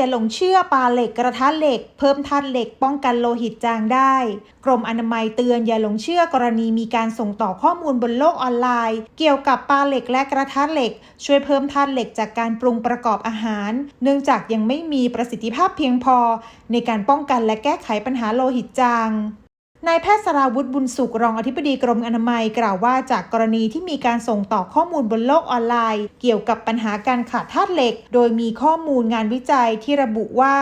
อย่าหลงเชื่อปลาเหล็กกระทะเหล็ก เพิ่มธาตุเหล็กป้องกันโลหิตจางได้ กรมอนามัยเตือนอย่าหลงเชื่อกรณีมีการส่งต่อข้อมูลบนโลกออนไลน์ เกี่ยวกับปลาเหล็กและกระทะเหล็ก ช่วยเพิ่มธาตุเหล็กจากการปรุงประกอบอาหาร เนื่องจากยังไม่มีประสิทธิภาพเพียงพอ ในการป้องกันและแก้ไขปัญหาโลหิตจาง นายแพทย์สราวุฒิบุญสุขรองอธิบดีกรมอนามัยกล่าวว่าจากกรณีที่มีการส่งต่อข้อมูลบนโลกออนไลน์ เกี่ยวกับปัญหาการขาดธาตุเหล็ก โดยมีข้อมูลงานวิจัยที่ระบุว่า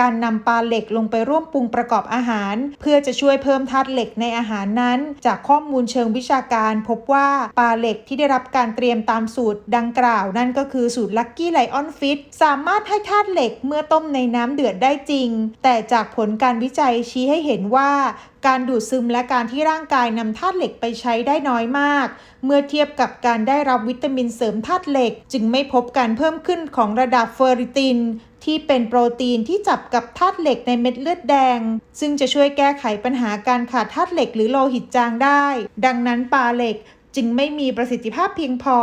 การนำปลาเหล็กลงไปร่วมปรุงประกอบอาหาร เพื่อจะช่วยเพิ่มธาตุเหล็กในอาหารนั้น จากข้อมูลเชิงวิชาการ พบว่าปลาเหล็กที่ได้รับการเตรียมตามสูตรดังกล่าว นั่นก็คือสูตรลักกี้ไลออนฟิตสามารถให้ธาตุเหล็กเมื่อต้มในน้ำเดือดได้จริง แต่จากผลการวิจัยชี้ให้เห็นว่า การการดูดซึมและการที่ร่างกายนำธาตุเหล็กไปใช้ได้น้อยมาก เมื่อเทียบกับการได้รับวิตามินเสริมธาตุเหล็ก จึงไม่พบการเพิ่มขึ้นของระดับเฟอริติน ที่เป็นโปรตีนที่จับกับธาตุเหล็กในเม็ดเลือดแดง ซึ่งจะช่วยแก้ไขปัญหาการขาดธาตุเหล็กหรือโลหิตจางได้ ดังนั้นปลาเหล็กจึงไม่มีประสิทธิภาพเพียงพอ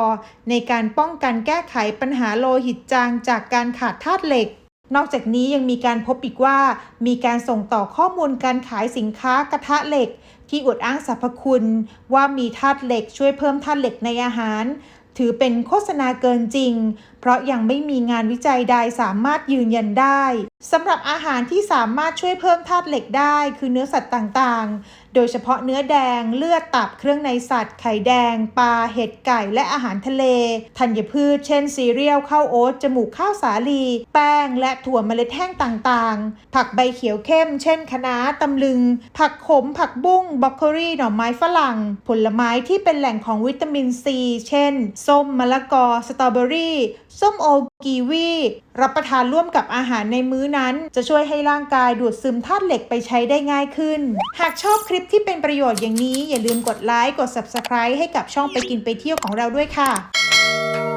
ในการป้องกันแก้ไขปัญหาโลหิตจางจากการขาดธาตุเหล็ก นอกจากนี้ยังมีการพบอีกว่า มีการส่งต่อข้อมูลการขายสินค้ากระทะเหล็ก ที่อวดอ้างสรรพคุณ ว่ามีธาตุเหล็กช่วยเพิ่มธาตุเหล็กในอาหาร ถือเป็นโฆษณาเกินจริง เพราะยังไม่มีงานวิจัยใดสามารถยืนยันได้สำหรับอาหารที่สามารถช่วยเพิ่มธาตุเหล็กได้ คือเนื้อสัตว์ต่างๆ โดยเฉพาะเนื้อแดงเลือดตับเครื่องในสัตว์ ไข่แดง ปลาเห็ดไก่และอาหารทะเล ธัญพืช เช่นซีเรียลข้าวโอ๊ตจมูกข้าวสาลี แป้ง และถั่วเมล็ดแห้งต่างๆ ผักใบเขียวเข้ม เช่นคะน้าตำลึง ผักขม ผักบุ้งบรอกโคลีหน่อไม้ฝรั่ง ผลไม้ที่เป็นแหล่งของวิตามินซี เช่น ส้มมะละกอ สตรอเบอรี่ ส้มโอกีวีรับประทานร่วมกับอาหารในมื้อนั้น จะช่วยให้ร่างกายดูดซึมธาตุเหล็กไปใช้ได้ง่ายขึ้น หากชอบคลิปที่เป็นประโยชน์อย่างนี้อย่าลืมกดไลค์กด Subscribe ให้กับช่องไปกินไปเที่ยวของเราด้วยค่ะ